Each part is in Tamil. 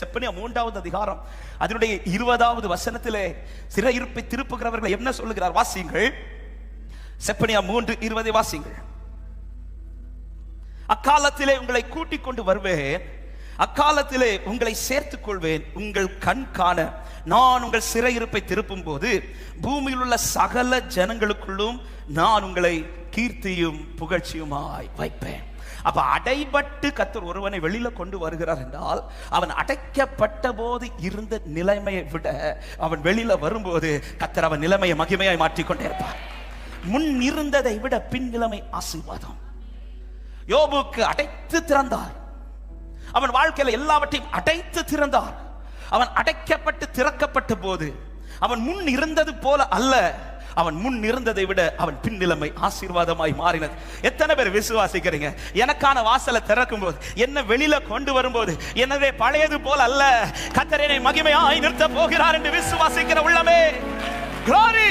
செப்பனியா மூன்றாவது அதிகாரம். அதனுடைய இருபதாவது வசனத்திலே சிறையிருப்பை திருப்புகிறவர்கள் என்ன சொல்லுகிறார்? வாசியுங்கள். செப்பனியா மூன்று இருபதை வாசியுங்கள். அக்காலத்திலே உங்களை கூட்டிக் கொண்டு வருவேன். அக்காலத்திலே உங்களை சேர்த்துக் கொள்வேன். உங்கள் கண் காண. நான் உங்கள் சிறையிருப்பை திருப்பும் போது பூமியில் உள்ள சகல ஜனங்களுக்குள்ளும் நான் உங்களை கீர்த்தியும் புகழ்ச்சியுமாய் வைப்பேன். அப்ப அடைபட்டு கத்தர் ஒருவனை வெளியில கொண்டு வருகிறார் என்றால் அவன் அடைக்கப்பட்ட போது இருந்த நிலைமையை விட அவன் வெளியில வரும்போது கத்தர் அவன் நிலைமையை மகிமையாய் மாற்றிக்கொண்டே இருப்பார். முன் இருந்ததை விட பின் நிலைமை ஆசீர்வாதம். யோபுக்கு அடைத்து திறந்தார். அவன் வாழ்க்கையில எல்லாவற்றையும் அடைத்து திறந்தார். அவன் அடைக்கப்பட்டு திறக்கப்பட்ட போது அவன் முன் இருந்தது போல அல்ல. அவன் முன் இருந்ததை விட அவன் பின் நிலைமை ஆசீர்வாதமாய் மாறினது. எத்தனை பேர் விசுவாசிக்கிறீங்க? எனக்கான வாசலை திறக்கும் போது என்ன வெளியில கொண்டு வரும்போது எனவே பழையது போல அல்ல. கத்தரனை மகிமையாய் நிறுத்த போகிறார் என்று விசுவாசிக்கிற உள்ளமே. குளோரி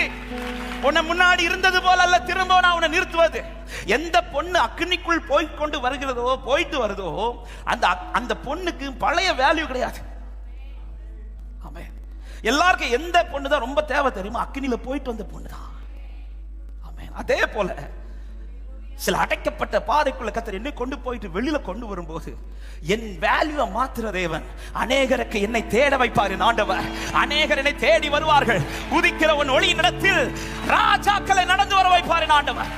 உன்னை முன்னாடி இருந்தது போல அல்ல திரும்ப நான் உன்னை நிறுத்துவது. எந்த பொண்ணு அக்னிக்குள் போய் கொண்டு வருகிறதோ போயிட்டு வருதோ அந்த அந்த பொண்ணுக்கு பழைய வேல்யூ கிடையாது. எல்லாருக்கும் எந்த பொண்ணு தான் ரொம்ப தேவை தெரியுமா? அக்னியில போயிட்டு வந்த பொண்ணு தான் அதே போல சில அடைக்கப்பட்ட பாதைக்குள்ள கத்தர் என்னை கொண்டு போயிட்டு வெளியில கொண்டு வரும்போது என் வேல்யூவை மாத்துற தேவன் அநேகருக்கு என்னை தேட வைப்பார் ஆண்டவர். அநேகர் என்னை தேடி வருவார்கள். உதிக்கிற ஒளி ஒளியின் ராஜாக்களை நடந்து வர வைப்பார் ஆண்டவர்.